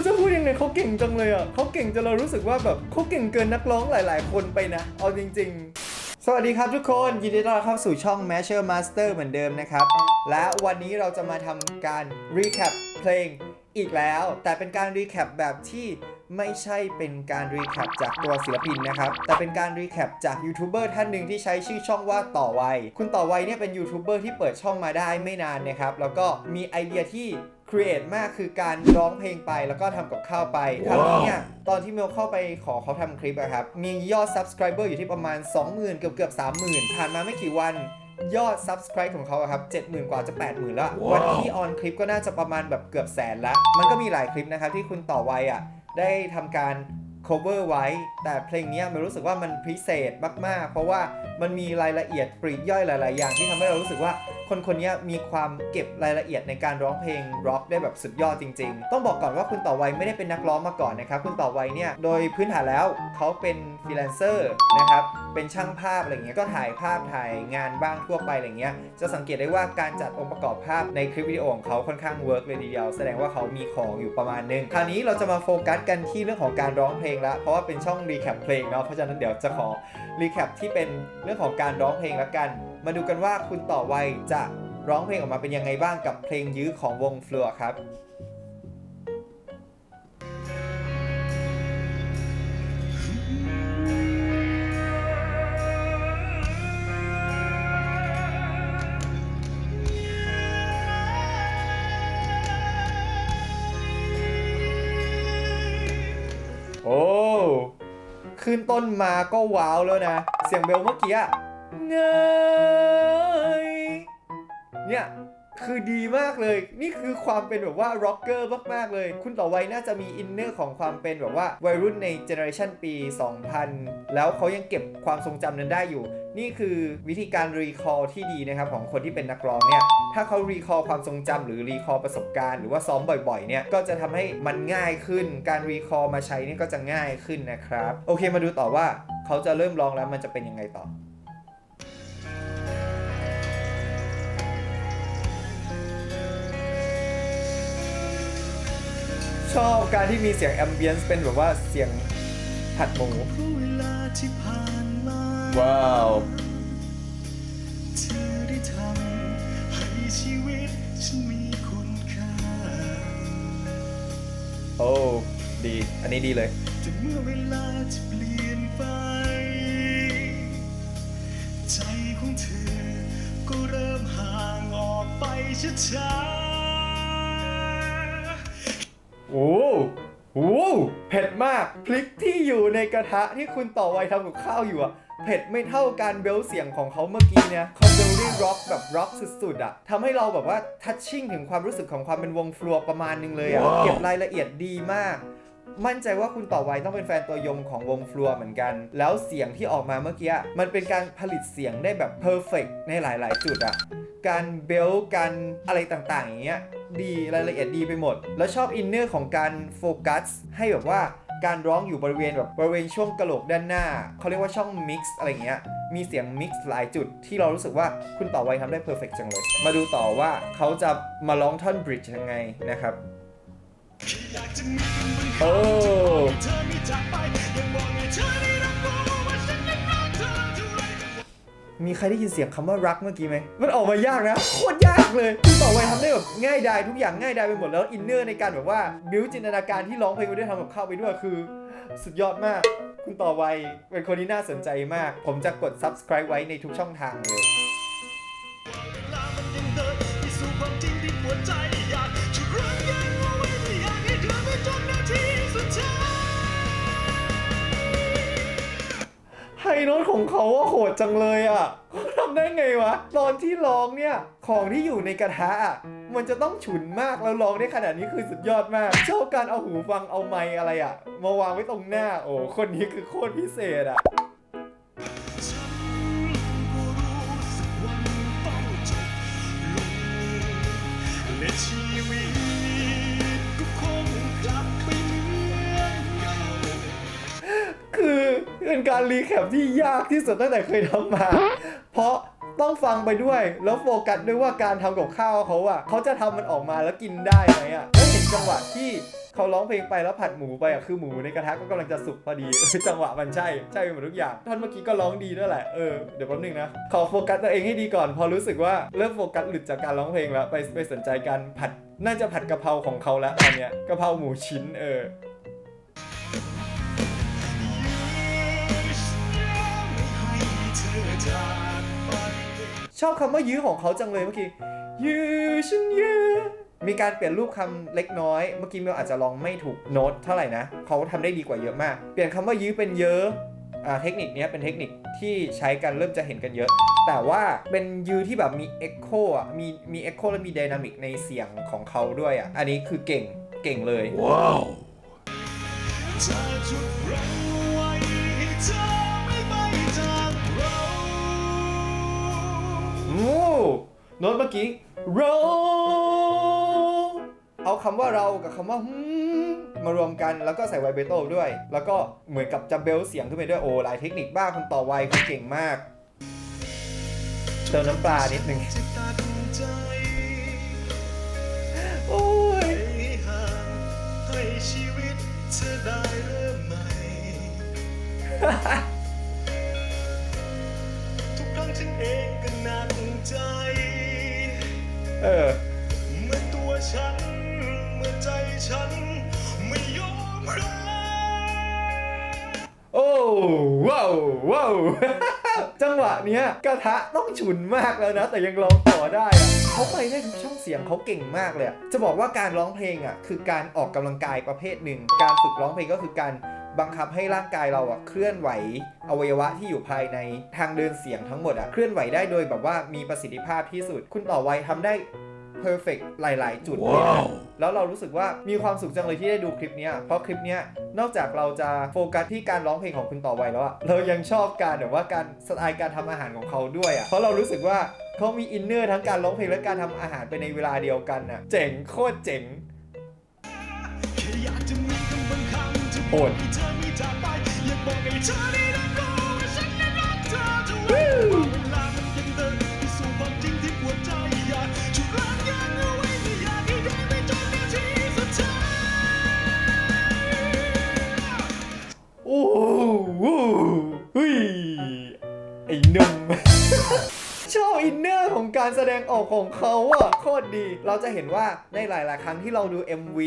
รู้จะพูดยังไงเขาเก่งจังเลยอะเขาเก่งจนเรารู้สึกว่าแบบเขาเก่งเกินนักร้องหลาย ๆ คนไปนะ เอาจริง ๆสวัสดีครับทุกคนยินดีต้อนรับเข้าสู่ช่อง m a s h e r Master เหมือนเดิมนะครับ และวันนี้เราจะมาทำการ recap เพลงอีกแล้ว แต่เป็นการ recap แบบที่ไม่ใช่เป็นการ recap จากตัวศิลปินนะครับ แต่เป็นการ recap จากยูทูบเบอร์ท่านหนึ่งที่ใช้ชื่อช่องว่าต่อไวคุณต่อไวเนี่ยเป็นยูทูบเบอร์ที่เปิดช่องมาได้ไม่นานนะครับแล้วก็มีไอเดียที่ ครีเอทมากคือการร้องเพลงไปแล้วก็ทำกับข้าวไปคราวนี้เนี่ยตอนที่เมลเข้าไปขอเขาทำคลิปอะครับ มียอด subscriber อยู่ที่ประมาณ 20,000 เกือบเกือบ30,000 ผ่านมาไม่กี่วันยอด subscribe ของเขาอะครับ70,000 กว่าจะ 80,000 แล้ววันที่ออนคลิปก็น่าจะประมาณแบบเกือบแสนละมันก็มีหลายคลิปนะครับที่คุณต่อไวอะได้ทำการ cover ไว้ แต่เพลงเนี้ยมันรู้สึกว่ามันพิเศษมาก ๆ เพราะว่ามันมีรายละเอียดปลีกย่อยหลาย ๆ อย่างที่ทำให้เรารู้สึกว่า คนคนนี้มีความเก็บรายละเอียดในการร้องเพลงร็อกได้แบบสุดยอดจริง ๆ ต้องบอกก่อนว่าคุณต่อไวไม่ได้เป็นนักร้องมาก่อนนะครับ คุณต่อไวเนี่ย โดยพื้นฐานแล้วเขาเป็นฟรีแลนเซอร์นะครับ เป็นช่างภาพอะไรเงี้ยก็ถ่ายภาพถ่ายงานบ้างทั่วไปอะไรเงี้ยจะสังเกตได้ว่าการจัดองค์ประกอบภาพในคลิปวิดีโอของเขาค่อนข้างเวิร์กเลยทีเดียว แสดงว่าเขามีของอยู่ประมาณนึง คราวนี้เราจะมาโฟกัสกันที่เรื่องของการร้องเพลงละเพราะว่าเป็นช่องรีแคปเพลงเนาะเพราะฉะนั้นเดี๋ยวจะขอรีแคปที่เป็นเรื่องของการร้องเพลงละกัน มาดูกันว่าคุณต่อไวจะร้องเพลงออกมาเป็นยังไงบ้างกับเพลงยื้อของวงฟลัวครับ ขึ้นต้นมาก็ว้าวแล้วนะ เสียงเบลเมื่อกี้เงย คือดีมากเลย นี่คือความเป็นแบบว่าร็อกเกอร์มากๆเลย คุณต่อไว้น่าจะมีอินเนอร์ของความเป็นแบบว่าวัยรุ่นในเจเนอเรชันปี 2000 แล้วเขายังเก็บความทรงจำนั้นได้อยู่ นี่คือวิธีการรีคอร์ที่ดีนะครับของคนที่เป็นนักร้องเนี่ย ถ้าเขารีคอร์ความทรงจำหรือรีคอร์ประสบการณ์ หรือว่าซ้อมบ่อยๆ เนี่ย ก็จะทำให้มันง่ายขึ้น การรีคอร์มาใช้นี่ก็จะง่ายขึ้นนะครับ โอเคมาดูต่อว่าเขาจะเริ่มร้องแล้วมันจะเป็นยังไงต่อ ชอบการที่มีเสียงแอมเบียนซ์เป็นแบบว่าเสียงผัดหมูเพราะเวลาที่ผ่านมาว้าวเธอได้ทำให้ชีวิตฉันมีคุณค่าโอ้ดี อันนี้ดีเลยแต่เมื่อเวลาจะเปลี่ยนไป ใจของเธอก็เริ่มห่างออกไปช้าๆ โหเผ็ดมากพริกที่อยู่ในกระทะที่คุณต่อไวทำกับข้าวอยู่อะเผ็ดไม่เท่าการเบลเสียงของเขาเมื่อกี้เนี่ยเขาเบลลี่ร็อกแบบร็อกสุดๆอะทำให้เราแบบว่าทัชชิ่งถึงความรู้สึกของความเป็นวงฟลัวประมาณนึงเลยอะเก็บรายละเอียดดีมาก มั่นใจว่าคุณต่อไวต้องเป็นแฟนตัวยงของวงฟลัวเหมือนกัน แล้วเสียงที่ออกมาเมื่อกี้อะมันเป็นการผลิตเสียงได้แบบเพอร์เฟกในหลาย ๆ จุดอะการเบลการอะไรต่างๆอย่างเงี้ย ดีรายละเอียดดีไปหมด แล้วชอบอินเนอร์ของการโฟกัสให้แบบว่าการร้องอยู่บริเวณแบบบริเวณช่วงกระโหลกด้านหน้า เขาเรียกว่าช่องมิกซ์อะไรเงี้ย มีเสียงมิกซ์หลายจุดที่เรารู้สึกว่าคุณต่อไวทำได้เพอร์เฟกจังเลย มาดูต่อว่าเขาจะมาร้องท่อนบริดจ์ยังไงนะครับ โอ้ มีใครได้ยินเสียงคำว่ารักเมื่อกี้ไหม มันออกมายากนะ โคตรยากเลยคุณต่อไวทำได้แบบง่ายดายทุกอย่างง่ายดายไปหมดแล้วอินเนอร์ในการแบบว่าบิวจินตนาการที่ร้องเพลงไปด้วยทำกับข้าวไปด้วยคือ สุดยอดมาก คุณต่อไวเป็นคนที่น่าสนใจมาก ผมจะกด subscribe ไว้ในทุกช่องทางเลย ไฮโน้ตของเขาว่าโหดจังเลยอะเขาทำได้ไงวะ ตอนที่ร้องเนี่ย ของที่อยู่ในกระทะอะ มันจะต้องฉุนมาก แล้วร้องได้ขนาดนี้คือสุดยอดมากชอบการเอาหูฟังเอาไมค์อะไรอะ มาวางไว้ตรงหน้า โอ้ คนนี้คือโคตรพิเศษอะ เป็นการรีแคปที่ยากที่สุดตั้งแต่เคยทำมา เพราะต้องฟังไปด้วย แล้วโฟกัสด้วยว่าการทำกับข้าวเขาอะเขาจะทำมันออกมาแล้วกินได้ไหมอะแล้วเห็นจังหวะที่เขาร้องเพลงไปแล้วผัดหมูไปอะคือหมูในกระทะก็กำลังจะสุกพอดี จังหวะมันใช่ ใช่ไปหมดทุกอย่างท่อนเมื่อกี้ก็ร้องดีด้วยแหละเออเดี๋ยวแป๊บนึงนะ ขอโฟกัสตัวเองให้ดีก่อน พอรู้สึกว่าเริ่มโฟกัสหลุดจากการร้องเพลงแล้วไปไปสนใจการผัด น่าจะผัดกะเพราของเขาแล้วตอนเนี้ยกะเพราหมูชิ้นเออ ชอบคำว่ายื้อของเขาจังเลยเมื่อกี้ยื้อฉันยื้อมีการเปลี่ยนรูปคำเล็กน้อย เมื่อกี้เมลอาจจะลองไม่ถูกโน้ตเท่าไหร่นะ เขาทำได้ดีกว่าเยอะมาก เปลี่ยนคำว่ายื้อเป็นเยอะอ่าเทคนิคนี้เป็นเทคนิคที่ใช้กันเริ่มจะเห็นกันเยอะ แต่ว่าเป็นยื้อที่แบบมีเอ็กโคอะ มีมีเอ็กโคและมีไดนามิกในเสียงของเขาด้วยอะ อันนี้คือเก่งเก่งเลย Wow จะจุดรั้งไว้ โอ้โน้ตเมื่อกี้ roll เอาคำว่าเรากับคำว่ามมารวมกันแล้วก็ใส่ไวเบโต้ด้วย แล้วก็เหมือนกับจะเบลเสียงขึ้นไปด้วยโอ้หลายเทคนิคบ้างคนต่อไวคุณเก่งมากเติมน้ำปลานิดนึงจะตัดใจโอ้ยให้ห่างให้ชีวิตเธอได้เริ่มใหม่ทุกครั้ง ฉันเองก็หนักใจ เออ เมื่อตัวฉัน เมื่อใจฉัน ไม่ยอมรับโอ้ว้าวว้าวจังหวะเนี้ยกระทะต้องฉุนมากแล้วนะ แต่ยังร้องต่อได้อะเขาไปได้ทุกช่องเสียงเขาเก่งมากเลยอะจะบอกว่าการร้องเพลงอะคือการออกกำลังกายประเภทหนึ่ง การฝึกร้องเพลงก็คือการ บังคับให้ร่างกายเราอะเคลื่อนไหวอวัยวะที่อยู่ภายในทางเดินเสียงทั้งหมดอะเคลื่อนไหวได้โดยแบบว่ามีประสิทธิภาพที่สุด คุณต่อไวทำได้ perfect หลาย ๆ จุดเลยนะแล้วเรารู้สึกว่ามีความสุขจังเลยที่ได้ดูคลิปเนี้ยเพราะคลิปเนี้ยนอกจากเราจะโฟกัสที่การร้องเพลงของคุณต่อไวแล้วอะเรายังชอบการแบบว่าการสไตล์การทำอาหารของเขาด้วยอะเพราะเรารู้สึกว่าเขามีอินเนอร์ทั้งการร้องเพลงและการทำอาหารไปในเวลาเดียวกันอะเจ๋งโคตรเจ๋ง โหบอกดให้เธอไม่จากไปอยากบอกให้เธอได้รับรู้ว่าฉันนั้นรักเธอจะไว้ การแสดงออกของเขาอะโคตรดี เราจะเห็นว่าในหลาย ๆ ครั้งที่เราดู MV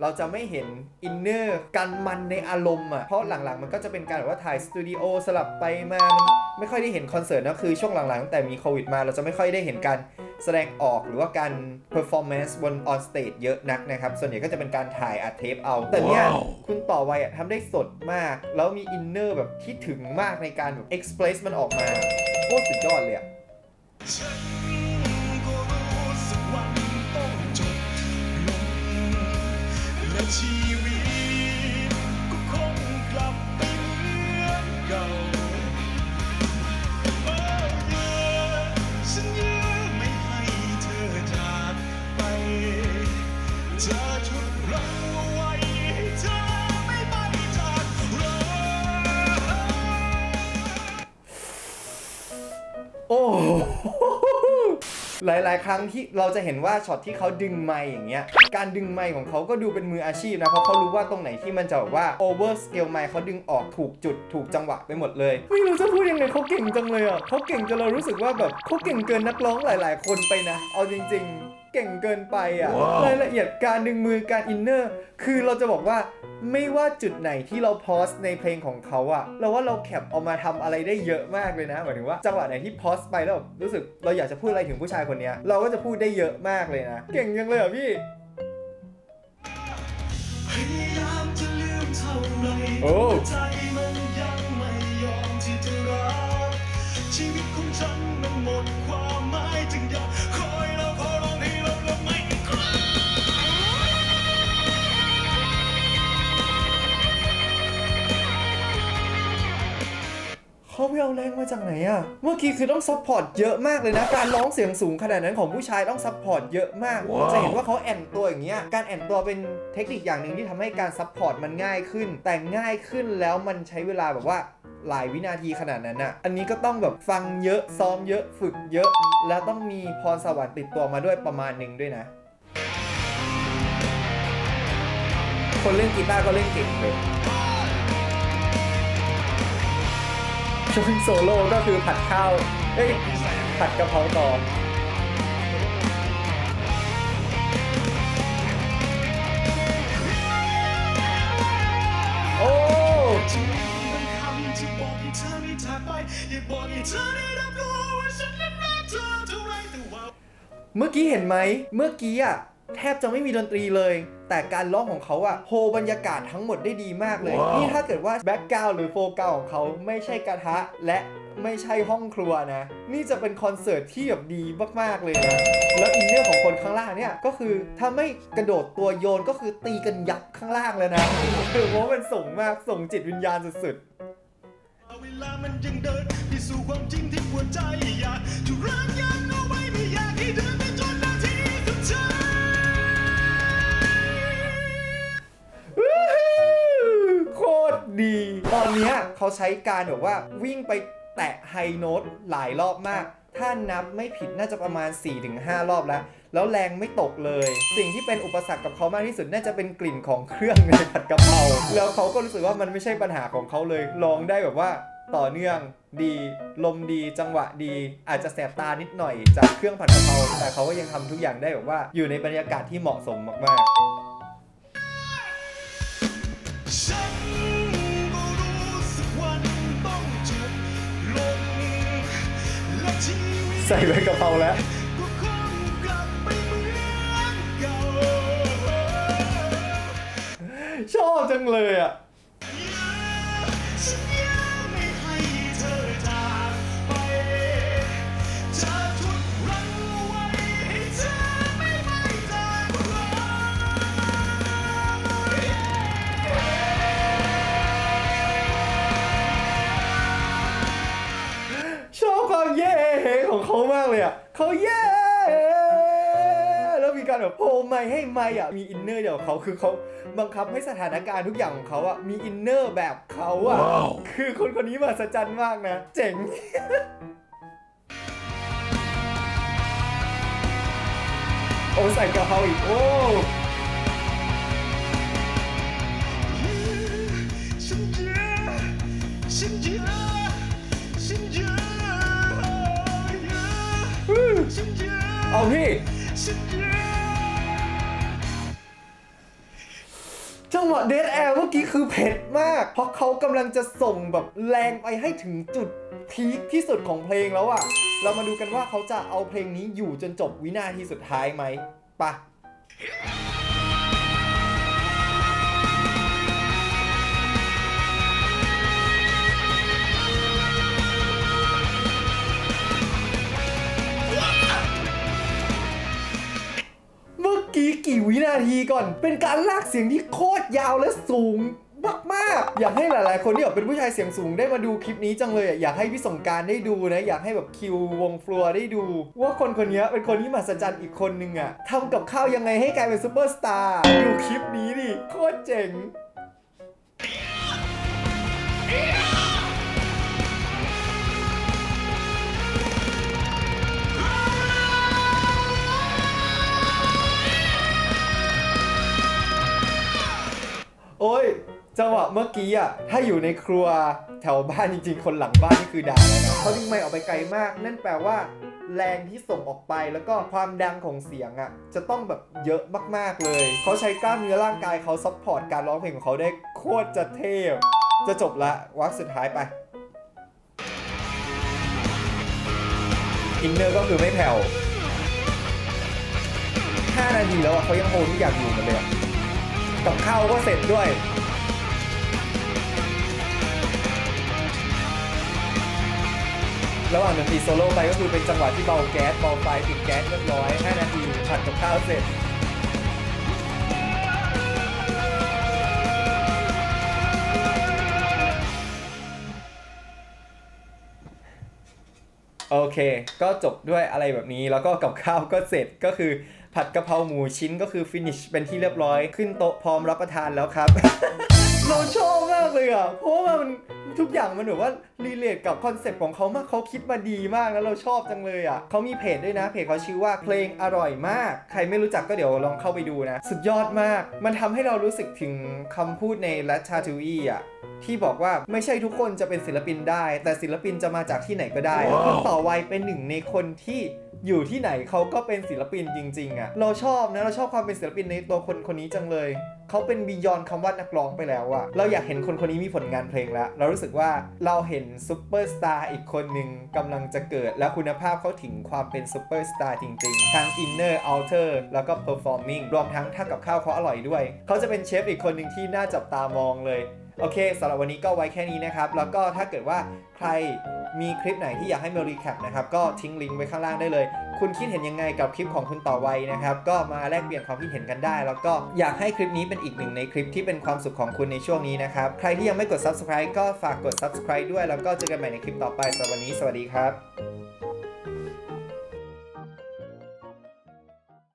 เราจะไม่เห็นอินเนอร์การมันในอารมณ์อะเพราะหลัง ๆ มันก็จะเป็นการแบบว่าถ่ายสตูดิโอสลับไปมามันไม่ค่อยได้เห็นคอนเสิร์ตนะคือช่วงหลัง ๆ แต่มีโควิดมาเราจะไม่ค่อยได้เห็นการแสดงออกหรือว่าการ performance บน on stage เยอะนักนะครับ ส่วนใหญ่ก็จะเป็นการถ่ายอัดเทปเอา แต่เนี่ย คุณต่อไวอะทำได้สดมาก แล้วมีอินเนอร์แบบที่ถึงมากในการแบบ express มันออกมา โคตรสุดยอดเลยอะ โอ้โหหลาย ๆ ครั้งที่เราจะเห็นว่าช็อตที่เขาดึงไมค์อย่างเงี้ย การดึงไมค์ของเขาก็ดูเป็นมืออาชีพนะ เพราะเขารู้ว่าตรงไหนที่มันจะแบบว่า over scale ไมค์เขาดึงออกถูกจุดถูกจังหวะไปหมดเลย ไม่รู้จะพูดยังไงเขาเก่งจังเลยอะเขาเก่งจนเรารู้สึกว่าแบบเขาเก่งเกินนักร้องหลาย ๆ คนไปนะ เอาจริง ๆเก่งเกินไปอะว้าวรายละเอียดการดึงมือการอินเนอร์ คือเราจะบอกว่าไม่ว่าจุดไหนที่เราพอสในเพลงของเขาอะเราว่าเราแคปเอามาทำอะไรได้เยอะมากเลยนะหมายถึงว่าจังหวะไหนที่พอสไปแล้วแบบรู้สึกเราอยากจะพูดอะไรถึงผู้ชายคนเนี้ย เราก็จะพูดได้เยอะมากเลยนะ เก่งยังเลยเหรอพี่ พยายามจะลืมเท่าไรโอ้ใจมันยังไม่ยอมที่จะรักชีวิตของฉันมันหมดความหมายจึงอยากค เขาไปเอาแรงมาจากไหนอะเมื่อกี้คือต้องซัพพอร์ตเยอะมากเลยนะ การร้องเสียงสูงขนาดนั้นของผู้ชายต้องซัพพอร์ตเยอะมากว้าวจะเห็นว่าเขาแอนตัวอย่างเงี้ย การแอนตัวเป็นเทคนิคอย่างหนึ่งที่ทำให้การซัพพอร์ตมันง่ายขึ้น แต่ง่ายขึ้นแล้วมันใช้เวลาแบบว่าหลายวินาทีขนาดนั้นอะอันนี้ก็ต้องแบบฟังเยอะ ซ้อมเยอะ ฝึกเยอะ แล้วต้องมีพรสวรรค์ติดตัวมาด้วยประมาณหนึ่งด้วยนะ คนเล่นกีตาร์ก็เล่นเก่งเลย ช่วงโซโล่ก็คือผัดข้าวเอ้ยผัดกะเพราต่อเมื่อกี้เห็นไหม เมื่อกี้อะ แทบจะไม่มีดนตรีเลย แต่การร้องของเขาอะโฮบรรยากาศทั้งหมดได้ดีมากเลยนี่ถ้าเกิดว่าแบ็กกราวหรือโฟกัสของเขาไม่ใช่กระทะและไม่ใช่ห้องครัวนะ นี่จะเป็นคอนเสิร์ตที่แบบดีมาก ๆ เลยนะ แล้วอินเนอร์ของคนข้างล่างเนี่ย ก็คือถ้าไม่กระโดดตัวโยนก็คือตีกันยับข้างล่างเลยนะคือเพราะว่ามันส่งมากส่งจิตวิญญาณสุดๆเวลามันยังเดินไปสู่ความจริงที่หัวใจอยากจะรักยังเอาไว้ไม่อยากให้เดิน เนี้ยเขาใช้การแบบว่าวิ่งไปแตะไฮโน้ตหลายรอบมาก ถ้านับไม่ผิดน่าจะประมาณ 4-5 รอบแล้ว แล้วแรงไม่ตกเลย สิ่งที่เป็นอุปสรรคกับเขามากที่สุดน่าจะเป็นกลิ่นของเครื่องในผัดกะเพราแล้วเขาก็รู้สึกว่ามันไม่ใช่ปัญหาของเขาเลยร้องได้แบบว่าต่อเนื่องดีลมดีจังหวะดี อาจจะแสบตานิดหน่อยจากเครื่องผัดกะเพราแต่เขาก็ยังทำทุกอย่างได้แบบว่าอยู่ในบรรยากาศที่เหมาะสมมากๆ ใส่ใบกะเพราแล้วก็คงกลับไปเหมือนเก่าชอบจังเลยอะ อะเขาเย่แล้วมีการแบบโพลไม่ให้ไม่อะมีอินเนอร์เดี๋ยวเขาคือเขาบังคับให้สถานการณ์ทุกอย่างของเขาอะมีอินเนอร์แบบเขาอะคือคนคนนี้มหัศจรรย์มากนะ เจ๋ง โอ้ใส่กะเพราอีกโอ้ ของพี่ จังหวะเดทแอร์เมื่อกี้คือเผ็ดมาก เพราะเขากำลังจะส่งแบบแรงไปให้ถึงจุดพีคที่สุดของเพลงแล้วอะเรามาดูกันว่าเขาจะเอาเพลงนี้อยู่จนจบวินาทีสุดท้ายไหมไปะ กี้กี่วินาทีก่อน เป็นการลากเสียงที่โคตรยาวและสูงมากๆ อยากให้หลาย ๆ คนที่แบบเป็นผู้ชายเสียงสูงได้มาดูคลิปนี้จังเลยอะอยากให้พี่สงการได้ดูนะ อยากให้แบบคิววงฟลัวได้ดู ว่าคนคนนี้เป็นคนที่มหัศจรรย์อีกคนนึงอะทำกับข้าวยังไงให้กลายเป็นซูเปอร์สตาร์ดูคลิปนี้ดิโคตรเจ๋ง อ้ยจังหวะเมื่อกี้อะถ้าอยู่ในครัวแถวบ้านจริง ๆ คนหลังบ้านนี่คือด่าแล้วนะเขาดึงไมค์ออกไปไกลมาก นั่นแปลว่า แรงที่ส่งออกไปแล้วก็ความดังของเสียงอะจะต้องแบบเยอะมากๆเลย เขาใช้กล้ามเนื้อร่างกายเขาซัพพอร์ตการร้องเพลงของเขาได้โคตรจะเทพจะจบละวักสุดท้ายไปอินเนอร์ก็คือไม่แผ่ว5นาทีแล้วอะเขายังโฮทุกอย่างอยู่หมดเลย กับข้าวก็เสร็จด้วย ระหว่างดนตรีโซโล่ไปก็คือเป็นจังหวะที่เบาแก๊สเบาไฟปิดแก๊สเรียบร้อย5นาทีผัดกับข้าวเสร็จโอเค ก็จบด้วยอะไรแบบนี้ แล้วก็กับข้าวก็เสร็จก็คือ ผัดกะเพราหมูชิ้นก็คือฟินิชเป็นที่เรียบร้อย ขึ้นโต๊ะพร้อมรับประทานแล้วครับ เราชอบมากเลยอะเพราะว่ามัน ทุกอย่างมันแบบว่ารีเลทกับคอนเซ็ปต์ของเขามากเขาคิดมาดีมากแล้วเราชอบจังเลยอะเขามีเพจด้วยนะเพจเขาชื่อว่าเพลงอร่อยมาก ใครไม่รู้จักก็เดี๋ยวลองเข้าไปดูนะ สุดยอดมาก มันทำให้เรารู้สึกถึงคำพูดใน l a t a t o u i อะที่บอกว่าไม่ใช่ทุกคนจะเป็นศิลปินได้ แต่ศิลปินจะมาจากที่ไหนก็ได้คุณต่อวัยเป็นหนึ่งในคนที่อยู่ที่ไหนเขาก็เป็นศิลปินจริงๆอะ่ะเราชอบนะเราชอบความเป็นศิลปินในตัวคนคนนี้จังเลย เขาเป็นบียอนคำว่านักร้องไปแล้วอะเราอยากเห็นคนคนนี้มีผลงานเพลงแล้ว เรารู้สึกว่าเราเห็นซูเปอร์สตาร์อีกคนหนึ่งกำลังจะเกิด และคุณภาพเขาถึงความเป็นซูเปอร์สตาร์จริงๆ ทั้งอินเนอร์เอาเทอร์แล้วก็เพอร์ฟอร์มิงรวมทั้งถ้ากับข้าวเขาอร่อยด้วย เขาจะเป็นเชฟอีกคนหนึ่งที่น่าจับตามองเลย โอเคสำหรับวันนี้ก็ไว้แค่นี้นะครับ แล้วก็ถ้าเกิดว่าใครมีคลิปไหนที่อยากให้เมารีแคปนะครับ ก็ทิ้งลิงก์ไว้ข้างล่างได้เลย คุณคิดเห็นยังไงกับคลิปของคุณต่อไวนะครับ ก็มาแลกเปลี่ยนความคิดเห็นกันได้ แล้วก็อยากให้คลิปนี้เป็นอีกหนึ่งในคลิปที่เป็นความสุขของคุณในช่วงนี้นะครับ ใครที่ยังไม่กด subscribe ก็ฝากกด subscribe ด้วย แล้วก็เจอกันใหม่ในคลิปต่อไปสำหรับวันนี้ สวัสดีครับ